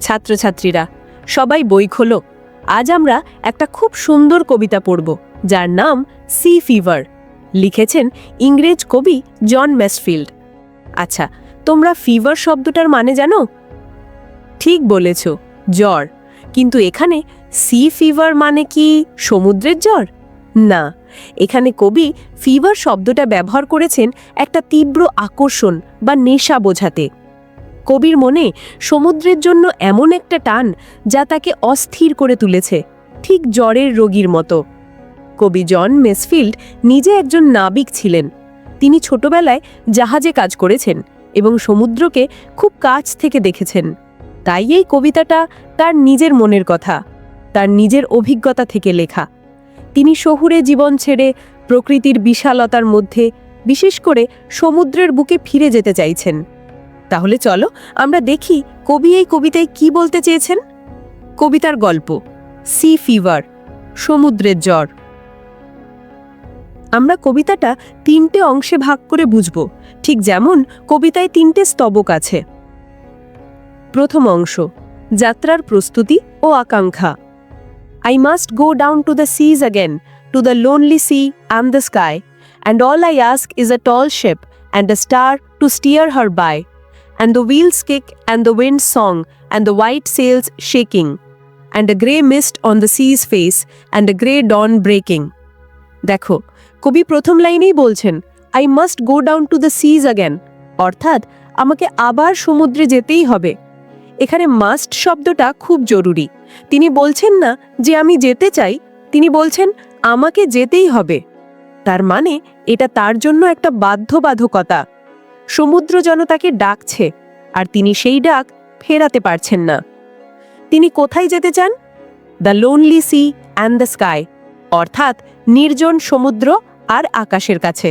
ছাত্রছাত্রীরা। সবাই বই খোলো। আজ আমরা একটা খুব সুন্দর কবিতা পড়ব, যার নাম সি ফিভার লিখেছেন ইংরেজ কবি জন ম্যাসফিল্ড। আচ্ছা তোমরা ফিভার শব্দটার মানে জানো? ঠিক বলেছ, জ্বর। কিন্তু এখানে সি ফিভার মানে কি সমুদ্রের জ্বর? না, এখানে কবি ফিভার শব্দটা ব্যবহার করেছেন একটা তীব্র আকর্ষণ বা নেশা বোঝাতে। কবির মনে সমুদ্রের জন্য এমন একটা টান যা তাকে অস্থির করে তুলেছে, ঠিক জ্বরের রোগীর মতো। কবি জন মেসফিল্ড নিজে একজন নাবিক ছিলেন। তিনি ছোটবেলায় জাহাজে কাজ করেছেন এবং সমুদ্রকে খুব কাছ থেকে দেখেছেন। তাই এই কবিতাটা তার নিজের মনের কথা, তার নিজের অভিজ্ঞতা থেকে লেখা। তিনি শহুরে জীবন ছেড়ে প্রকৃতির বিশালতার মধ্যে বিশেষ করে সমুদ্রের বুকে ফিরে যেতে চাইছেন। তাহলে চলো, আমরা দেখি কবি এই কবিতায় কি বলতে চেয়েছেন। কবিতার গল্প সি ফিভার সমুদ্রের জ্বর। আমরা কবিতাটা তিনটে অংশে ভাগ করে বুঝব, ঠিক যেমন কবিতায় তিনটে স্তবক আছে। প্রথম অংশ, যাত্রার প্রস্তুতি ও আকাঙ্ক্ষা। I must go down to the seas again to the lonely sea and the sky and all I ask is a tall ship and a star to steer her by and the wheels kick and the wind song and the white sails shaking and a grey mist on the sea's face and a grey dawn breaking. দেখো, কবি প্রথম লাইনেই বলছেন I must go down to the seas again অর্থাৎ আমাকে আবার সমুদ্রে যেতেই হবে। এখানে মাস্ট শব্দটা খুব জরুরি। তিনি বলছেন না যে আমি যেতে চাই, তিনি বলছেন আমাকে যেতেই হবে। তার মানে এটা তার জন্য একটা বাধ্যবাধকতা। সমুদ্র যেন তাকে ডাকছে, আর তিনি সেই ডাক ফেরাতে পারছেন না। তিনি কোথায় যেতে চান? The lonely sea and the sky, অর্থাৎ নির্জন সমুদ্র আর আকাশের কাছে,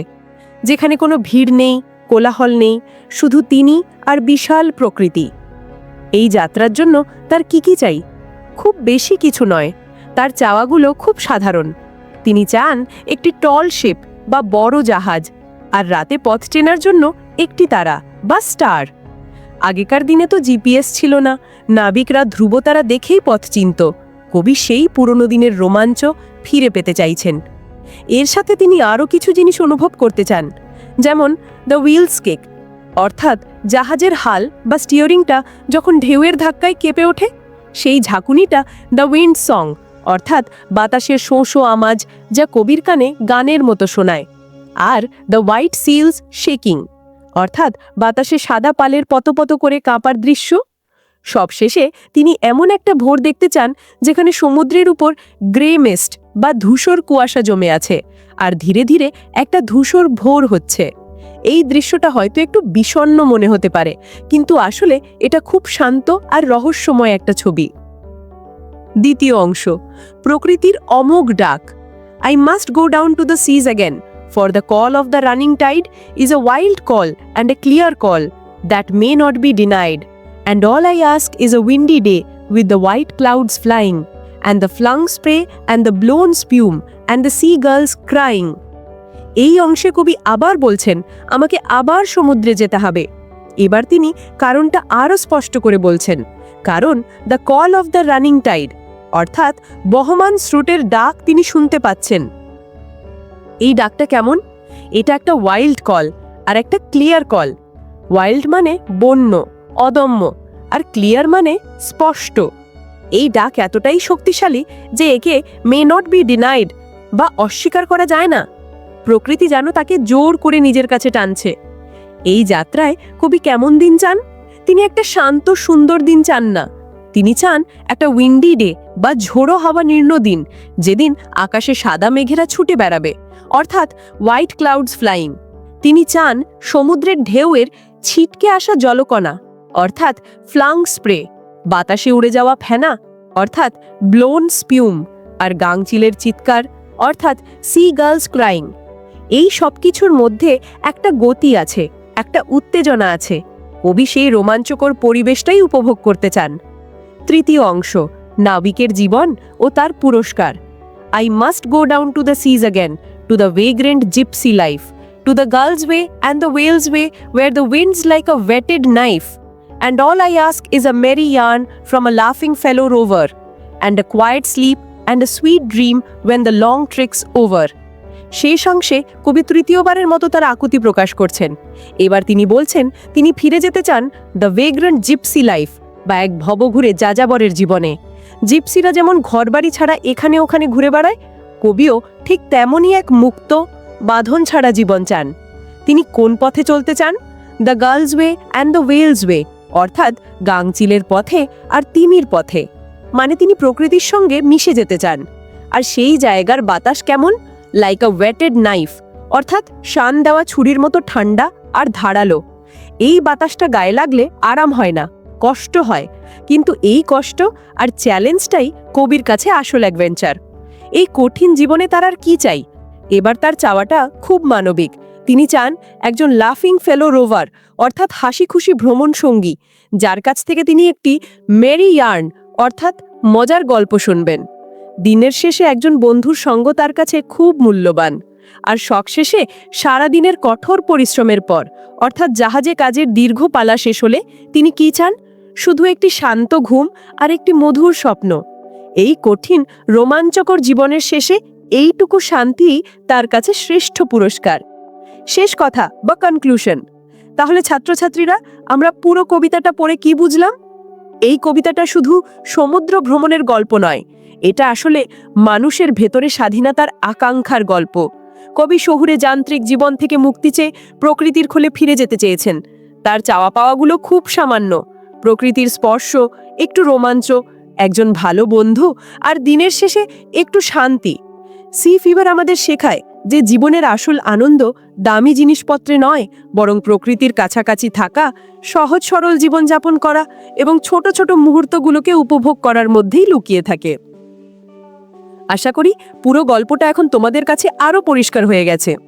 যেখানে কোনো ভিড় নেই, কোলাহল নেই, শুধু তিনি আর বিশাল প্রকৃতি। এই যাত্রার জন্য তার কি কি চাই? খুব বেশি কিছু নয়, তার চাওয়াগুলো খুব সাধারণ। তিনি চান একটি টল শিপ বা বড় জাহাজ আর রাতে পথ চেনার জন্য একটি তারা, বা স্টার। আগেকার দিনে তো জিপিএস ছিল না, নাবিকরা ধ্রুবতারা দেখেই পথ চিনত। কবি সেই পুরনো দিনের রোমাঞ্চ ফিরে পেতে চাইছেন। এর সাথে তিনি আরও কিছু জিনিস অনুভব করতে চান, যেমন দ্য হুইলস কেক, অর্থাৎ জাহাজের হাল বা স্টিয়ারিংটা যখন ঢেউয়ের ধাক্কায় কেঁপে ওঠে, সেই ঝাঁকুনিটা দ্য উইন্ড সং, অর্থাৎ বাতাসের শোঁ শোঁ আমাজ যা কবির কানে গানের মতো শোনায়। আর দ্য হোয়াইট সিলস শেকিং অর্থাৎ বাতাসে সাদা পালের পতপত করে কাঁপার দৃশ্য। সবশেষে তিনি এমন একটা ভোর দেখতে চান, যেখানে সমুদ্রের উপর গ্রে মেস্ট বা ধূসর কুয়াশা জমে আছে, আর ধীরে ধীরে একটা ধূসর ভোর হচ্ছে। এই দৃশ্যটা হয়তো একটু বিষণ্ণ মনে হতে পারে, কিন্তু আসলে এটা খুব শান্ত আর রহস্যময় একটা ছবি। দ্বিতীয় অংশ, প্রকৃতির অমোঘ ডাক। I must go down to the seas again For the call of the running tide is a wild call and a clear call that may not be denied. And all I ask is a windy day with the white clouds flying, and the flung spray and the blown spume, and the seagulls crying. এই অংশে কবি আবার বলছেন আমাকে আবার সমুদ্রে যেতে হবে এবার তিনি কারণটা আরও স্পষ্ট করে বলছেন কারণ the call of the running tide অর্থাৎ বহমান স্রোতের ডাক তিনি শুনতে পাচ্ছেন এই ডাকটা কেমন? এটা একটা ওয়াইল্ড কল আর একটা ক্লিয়ার কল ওয়াইল্ড মানে বন্য, অদম্য আর ক্লিয়ার মানে স্পষ্ট। এই ডাক এতটাই শক্তিশালী যে একে মে নট বি ডিনাইড বা অস্বীকার করা যায় না। প্রকৃতি যেন তাকে জোর করে নিজের কাছে টানছে। এই যাত্রায় কবি কেমন দিন চান? তিনি একটা শান্ত, সুন্দর দিন চান না। তিনি চান একটা উইন্ডি ডে বা ঝোড়ো হাওয়া নির্ণ দিন, যেদিন আকাশে সাদা মেঘেরা ছুটে বেড়াবে, অর্থাৎ হোয়াইট ক্লাউডস ফ্লাইং তিনি চান সমুদ্রের ঢেউয়ের ছিটকে আসা জলকণা, অর্থাৎ ফ্লাং স্প্রে বাতাসে উড়ে যাওয়া ফেনা, অর্থাৎ ব্লোন স্পিউম আর গাংচিলের চিৎকার, অর্থাৎ সি গার্লস ক্রাইং এই সব কিছুর মধ্যে একটা গতি আছে, একটা উত্তেজনা আছে। কবি সেই রোমাঞ্চকর পরিবেশটাই উপভোগ করতে চান। তৃতীয় অংশ নাবিকের জীবন ও তার পুরস্কার I must go down to the seas again to the vagrant gypsy life, to the gull's way and the whale's way, where the wind's like a whetted knife, and all I ask is a merry yarn from a laughing fellow rover, and a quiet sleep and a sweet dream when the long trick's over. শেষ অংশে কবি তৃতীয়বারের মতো তার আকুতি প্রকাশ করছেন এবার তিনি বলছেন তিনি ফিরে যেতে চান দ্য ভেগ্রেন্ট জিপসি লাইফ বা এক ভবঘুরে যাযাবরের জীবনে। জিপসিরা যেমন ঘরবাড়ি ছাড়া এখানে ওখানে ঘুরে বেড়ায়, কবিও ঠিক তেমনই এক মুক্ত, বাঁধন ছাড়া জীবন চান। তিনি কোন পথে চলতে চান? The gull's way and the whale's way, অর্থাৎ গাংচিলের পথে আর তিমির পথে। মানে তিনি প্রকৃতির সঙ্গে মিশে যেতে চান। আর সেই জায়গার বাতাস কেমন? লাইক আ ওয়েটেড নাইফ অর্থাৎ শান দেওয়া ছুরির মতো ঠান্ডা আর ধারালো। এই বাতাসটা গায়ে লাগলে আরাম হয় না। কষ্ট হয়। কিন্তু এই কষ্ট আর চ্যালেঞ্জটাই কবির কাছে আসল অ্যাডভেঞ্চার। এই কঠিন জীবনে তার আর কি চাই? এবার তার চাওয়াটা খুব মানবিক। তিনি চান একজন লাফিং ফেলো রোভার, অর্থাৎ হাসি খুশি ভ্রমণ সঙ্গী, যার কাছ থেকে তিনি একটি মেরি ইয়ার্ন, অর্থাৎ মজার গল্প শুনবেন। দিনের শেষে একজন বন্ধুর সঙ্গ তার কাছে খুব মূল্যবান। আর শখ শেষে সারাদিনের কঠোর পরিশ্রমের পর, অর্থাৎ জাহাজে কাজের দীর্ঘ পালা শেষ হলে তিনি কি চান? শুধু একটি শান্ত ঘুম আর একটি মধুর স্বপ্ন। এই কঠিন, রোমাঞ্চকর জীবনের শেষে এইটুকু শান্তিই তার কাছে শ্রেষ্ঠ পুরস্কার। শেষ কথা, বা কনক্লুশন তাহলে ছাত্রছাত্রীরা, আমরা পুরো কবিতাটা পড়ে কি বুঝলাম? এই কবিতাটা শুধু সমুদ্র ভ্রমণের গল্প নয়, এটা আসলে মানুষের ভেতরে স্বাধীনতার আকাঙ্ক্ষার গল্প। কবি শহুরে যান্ত্রিক জীবন থেকে মুক্তি চেয়ে প্রকৃতির খোলে ফিরে যেতে চেয়েছেন। তার চাওয়া পাওয়াগুলো খুব সামান্য। প্রকৃতির স্পর্শ, একটু রোমাঞ্চ, একজন ভালো বন্ধু আর দিনের শেষে একটু শান্তি। সি ফিভার আমাদের শেখায় যে জীবনের আসল আনন্দ দামি জিনিসপত্রে নয়, বরং প্রকৃতির কাছাকাছি থাকা, সহজ সরল জীবনযাপন করা এবং ছোট ছোট মুহূর্তগুলোকে উপভোগ করার মধ্যেই লুকিয়ে থাকে। আশা করি পুরো গল্পটা এখন তোমাদের কাছে আরও পরিষ্কার হয়ে গেছে।